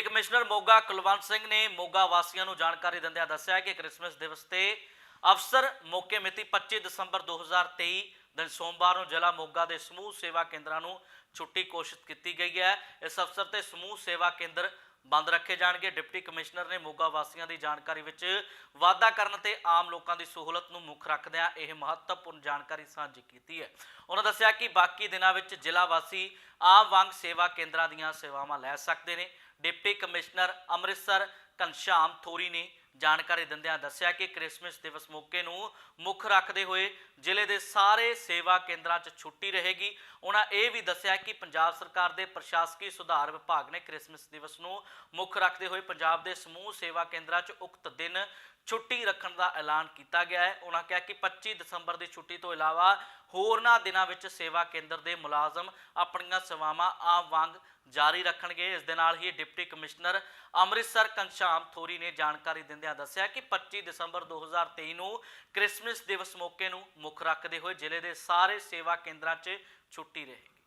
Deputy commissioner Moga Kulwant Singh ਨੇ ਮੋਗਾ ਵਾਸੀਆਂ ਨੂੰ ਜਾਣਕਾਰੀ ਦਿੰਦਿਆਂ ਦੱਸਿਆ ਕਿ ਕ੍ਰਿਸਮਸ ਦਿਵਸ ਤੇ ਅਫਸਰ ਮੌਕੇ ਮਿਤੀ 25 ਦਸੰਬਰ 2023 ਦਿਨ ਸੋਮਵਾਰ ਨੂੰ ਜ਼ਿਲ੍ਹਾ ਮੋਗਾ ਦੇ ਸਮੂਹ ਸੇਵਾ ਕੇਂਦਰਾਂ ਨੂੰ ਛੁੱਟੀ ਘੋਸ਼ਿਤ ਕੀਤੀ ਗਈ ਹੈ। ਇਸ ਅਵਸਰ ਤੇ ਸਮੂਹ ਸੇਵਾ ਕੇਂਦਰ ਬੰਦ ਰੱਖੇ ਜਾਣਗੇ। ਡਿਪਟੀ ਕਮਿਸ਼ਨਰ ਨੇ ਮੋਗਾ ਵਾਸੀਆਂ ਦੀ ਜਾਣਕਾਰੀ ਵਿੱਚ ਵਾਅਦਾ ਕਰਨ ਤੇ ਆਮ ਲੋਕਾਂ ਦੀ ਸਹੂਲਤ ਨੂੰ ਮੁੱਖ ਰੱਖਦਿਆਂ ਇਹ ਮਹੱਤਵਪੂਰਨ ਜਾਣਕਾਰੀ ਸਾਂਝੀ ਕੀਤੀ ਹੈ। ਉਹਨਾਂ ਦੱਸਿਆ ਕਿ ਬਾਕੀ ਦਿਨਾਂ ਵਿੱਚ ਜ਼ਿਲ੍ਹਾ ਵਾਸੀ ਆਮ ਵਾਂਗ ਸੇਵਾ ਕੇਂਦਰਾਂ ਦੀਆਂ ਸੇਵਾਵਾਂ ਲੈ ਸਕਦੇ ਨੇ। ਡਿਪਟੀ ਕਮਿਸ਼ਨਰ ਅੰਮ੍ਰਿਤਸਰ ਘਨਸ਼ਾਮ ਥੋਰੀ ਨੇ ਜਾਣਕਾਰੀ ਦਿੰਦਿਆਂ ਦੱਸਿਆ ਕਿ ਕ੍ਰਿਸਮਸ ਦਿਵਸ ਮੌਕੇ ਨੂੰ ਮੁੱਖ ਰੱਖਦੇ ਹੋਏ ਜ਼ਿਲ੍ਹੇ ਦੇ ਸਾਰੇ ਸੇਵਾ ਕੇਂਦਰਾਂ 'ਚ ਛੁੱਟੀ ਰਹੇਗੀ। ਉਹਨਾਂ ਇਹ ਵੀ ਦੱਸਿਆ ਕਿ ਪੰਜਾਬ ਸਰਕਾਰ ਦੇ ਪ੍ਰਸ਼ਾਸਕੀ ਸੁਧਾਰ ਵਿਭਾਗ ਨੇ ਕ੍ਰਿਸਮਸ ਦਿਵਸ ਨੂੰ ਮੁੱਖ ਰੱਖਦੇ ਹੋਏ ਪੰਜਾਬ ਦੇ ਸਮੂਹ ਸੇਵਾ ਕੇਂਦਰਾਂ 'ਚ ਉਕਤ ਦਿਨ ਛੁੱਟੀ ਰੱਖਣ ਦਾ ਐਲਾਨ ਕੀਤਾ ਗਿਆ ਹੈ। ਉਹਨਾਂ ਕਿਹਾ ਕਿ 25 ਦਸੰਬਰ ਦੀ ਛੁੱਟੀ ਤੋਂ ਇਲਾਵਾ ਹੋਰਨਾਂ ਦਿਨਾਂ ਵਿੱਚ ਸੇਵਾ ਕੇਂਦਰ ਦੇ ਮੁਲਾਜ਼ਮ ਆਪਣੀਆਂ ਸੇਵਾਵਾਂ ਆਮ ਵਾਂਗ ਜਾਰੀ ਰੱਖਣਗੇ। ਇਸ ਦੇ ਨਾਲ ਹੀ ਡਿਪਟੀ ਕਮਿਸ਼ਨਰ ਅੰਮ੍ਰਿਤਸਰ ਕੰਸ਼ਾਮ ਥੋਰੀ ਨੇ ਜਾਣਕਾਰੀ ਦਿੰਦਿਆਂ ਦੱਸਿਆ ਕਿ 25 ਦਸੰਬਰ 2023 ਨੂੰ ਕ੍ਰਿਸਮਸ ਦਿਵਸ ਮੌਕੇ ਨੂੰ ਮੁੱਖ ਰੱਖਦੇ ਹੋਏ ਜ਼ਿਲ੍ਹੇ ਦੇ ਸਾਰੇ ਸੇਵਾ ਕੇਂਦਰਾਂ 'ਚ ਛੁੱਟੀ ਰਹੇਗੀ।